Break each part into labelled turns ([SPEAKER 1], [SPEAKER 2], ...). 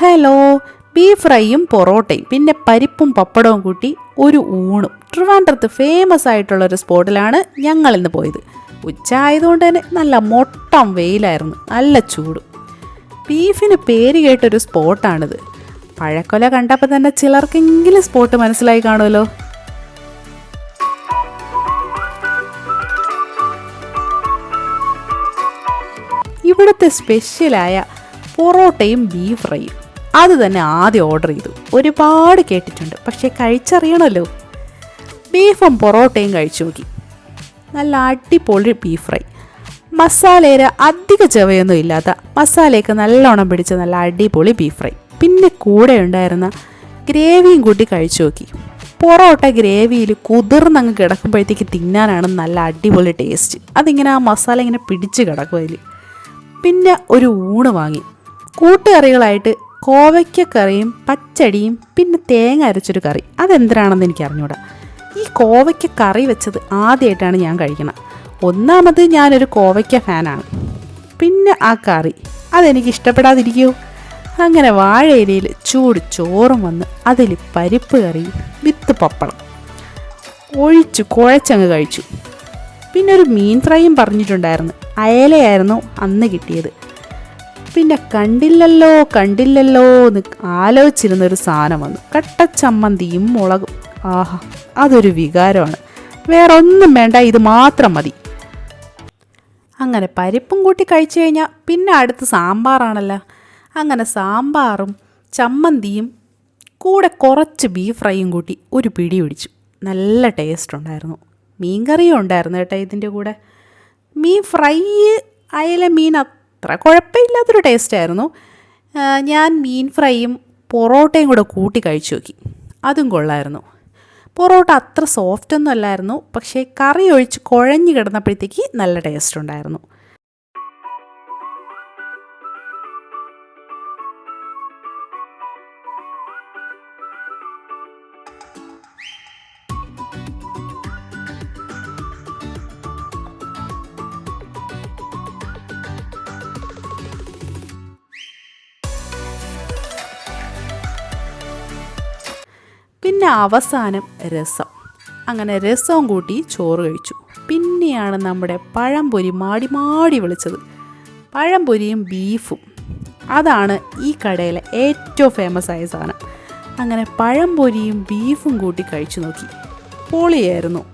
[SPEAKER 1] Hello beef ഫ്രൈയും പൊറോട്ടയും പിന്നെ പരിപ്പും പപ്പടവും കൂട്ടി ഒരു ഊണും. ട്രിവാൻഡ്രത്ത് ഫേമസ് ആയിട്ടുള്ള ഒരു സ്പോട്ടിലാണ് ഞങ്ങൾ ഇന്ന് പോയത്. ഉച്ച ആയതുകൊണ്ട് തന്നെ നല്ല മൊട്ടം വെയിലായിരുന്നു നല്ല ചൂടും. ബീഫിന് പേര് കേട്ടൊരു സ്പോട്ടാണിത്. പഴക്കൊല കണ്ടപ്പോൾ തന്നെ ചിലർക്കെങ്കിലും സ്പോട്ട് മനസ്സിലായി കാണുമല്ലോ. ഇവിടുത്തെ സ്പെഷ്യലായ പൊറോട്ടയും ബീഫ് ഫ്രൈയും അത് തന്നെ ആദ്യം ഓർഡർ ചെയ്തു. ഒരുപാട് കേട്ടിട്ടുണ്ട്. പക്ഷേ കഴിച്ചറിയണമല്ലോ ബീഫും പൊറോട്ടയും കഴിച്ചു നോക്കി. നല്ല അടിപൊളി ബീഫ് ഫ്രൈ മസാലയിൽ അധിക ചവയൊന്നും ഇല്ലാത്ത മസാലയൊക്കെ നല്ലോണം പിടിച്ച നല്ല അടിപൊളി ബീഫ് ഫ്രൈ പിന്നെ കൂടെ ഉണ്ടായിരുന്ന ഗ്രേവിയും കൂട്ടി കഴിച്ചു നോക്കി. പൊറോട്ട ഗ്രേവിയിൽ കുതിർന്നങ്ങ് കിടക്കുമ്പോഴത്തേക്ക് തിന്നാനാണ് നല്ല അടിപൊളി ടേസ്റ്റ് അതിങ്ങനെ ആ മസാല ഇങ്ങനെ പിടിച്ച് കിടക്കും അതിൽ പിന്നെ ഒരു ഊണ് വാങ്ങി. കൂട്ടുകറികളായിട്ട് കോവയ്ക്കക്കറിയും പച്ചടിയും പിന്നെ തേങ്ങ അരച്ചൊരു കറി. അതെന്തിനാണെന്ന് എനിക്ക് അറിഞ്ഞൂടാ ഈ കോവയ്ക്ക കറി വെച്ചത് ആദ്യമായിട്ടാണ് ഞാൻ കഴിക്കണം. ഒന്നാമത് ഞാനൊരു കോവയ്ക്ക ഫാനാണ്. പിന്നെ ആ കറി. അതെനിക്ക് ഇഷ്ടപ്പെടാതിരിക്കുമോ അങ്ങനെ വാഴയിലയിൽ ചൂട് ചോറും വന്ന് അതിൽ പരിപ്പ് കറി വിത്ത് പപ്പടം. ഒഴിച്ചു കുഴച്ചങ്ങ് കഴിച്ചു. പിന്നെ ഒരു മീൻ ഫ്രൈയും പറഞ്ഞിട്ടുണ്ടായിരുന്നു. അയലയായിരുന്നു അന്ന് കിട്ടിയത്. പിന്നെ കണ്ടില്ലല്ലോ കണ്ടില്ലല്ലോ എന്ന് ആലോചിച്ചിരുന്ന ഒരു സാധനം വന്നു. കട്ടച്ചമ്മന്തിയും മുളകും. ആഹാ അതൊരു വികാരമാണ്. വേറെ ഒന്നും വേണ്ട ഇത് മാത്രം മതി. അങ്ങനെ പരിപ്പും കൂട്ടി കഴിച്ചു കഴിഞ്ഞാൽ പിന്നെ അടുത്ത് സാമ്പാറാണല്ലോ. അങ്ങനെ സാമ്പാറും ചമ്മന്തിയും കൂടെ കുറച്ച് ബീഫ് ഫ്രൈയും കൂട്ടി ഒരു പിടി പിടിച്ചു. നല്ല ടേസ്റ്റ് ഉണ്ടായിരുന്നു. മീൻ കറിയും ഉണ്ടായിരുന്നു കേട്ടോ ഇതിന്റെ കൂടെ. മീൻ ഫ്രൈ അയല മീൻ അത്ര കുഴപ്പമില്ലാത്തൊരു ടേസ്റ്റായിരുന്നു ഞാൻ മീൻ ഫ്രൈയും പൊറോട്ടയും കൂടെ കൂട്ടി കഴിച്ചു നോക്കി. അതും കൊള്ളായിരുന്നു. പൊറോട്ട അത്ര സോഫ്റ്റ് ഒന്നും അല്ലായിരുന്നു. പക്ഷേ കറി ഒഴിച്ച് കുഴഞ്ഞു കിടന്നപ്പോഴത്തേക്ക് നല്ല ടേസ്റ്റ് ഉണ്ടായിരുന്നു. പിന്നെ അവസാനം രസം. അങ്ങനെ രസവും കൂട്ടി ചോറ് കഴിച്ചു. പിന്നെയാണ് നമ്മുടെ പഴംപൊരി മാടി മാടി വിളിച്ചത്. പഴംപൊരിയും ബീഫും. അതാണ് ഈ കടയിലെ ഏറ്റവും ഫേമസ് ആയ സാധനം. അങ്ങനെ പഴംപൊരിയും ബീഫും കൂട്ടി കഴിച്ചു നോക്കി. പൊളിയായിരുന്നു.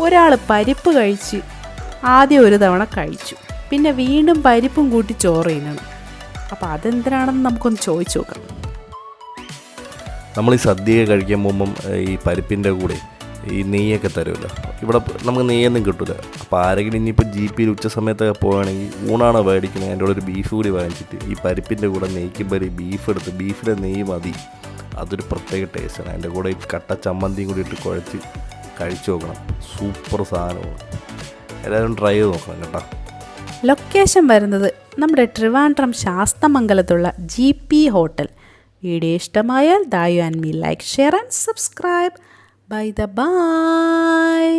[SPEAKER 1] ഒരാൾ പരിപ്പ് കഴിച്ച് ആദ്യം ഒരു തവണ കഴിച്ചു. പിന്നെ വീണ്ടും പരിപ്പും കൂട്ടി ചോറ് തിന്നണം. അപ്പോൾ അതെന്തിനാണെന്ന് നമുക്കൊന്ന് ചോദിച്ചു നോക്കാം.
[SPEAKER 2] നമ്മൾ ഈ സദ്യ കഴിക്കാൻ പോകുമ്പം ഈ പരിപ്പിന്റെ കൂടെ ഈ നെയ്യൊക്കെ തരുമല്ലോ ഇവിടെ നമുക്ക് നെയ്യൊന്നും കിട്ടില്ല അപ്പോൾ ആരെങ്കിലും ഇനിയിപ്പോൾ ജി പിയിൽ ഉച്ച സമയത്തൊക്കെ പോവുകയാണെങ്കിൽ ഊണാണ് മേടിക്കുന്നത് അതിന്റെ കൂടെ ഒരു ബീഫ് കൂടി വാങ്ങിച്ചിട്ട് ഈ പരിപ്പിന്റെ കൂടെ നെയ്ക്കുമ്പോൾ ഈ ബീഫ് എടുത്ത് ബീഫിലെ നെയ്യ് മതി. അതൊരു പ്രത്യേക ടേസ്റ്റാണ് അതിന്റെ കൂടെ ഈ കട്ട ചമ്മന്തിയും കൂടി ഇട്ട് കുഴച്ച് കഴിച്ചു നോക്കണം. സൂപ്പർ സാധനമാണ്. എല്ലാവരും ട്രൈ ചെയ്ത് നോക്കണം കേട്ടോ.
[SPEAKER 1] ലൊക്കേഷൻ വരുന്നത് നമ്മുടെ ട്രിവാൻഡ്രം ശാസ്തമംഗലത്തുള്ള ജി പി ഹോട്ടൽ വീഡിയോ ഇഷ്ടമായാൽ ദായു and me like share and subscribe. Bye the bye.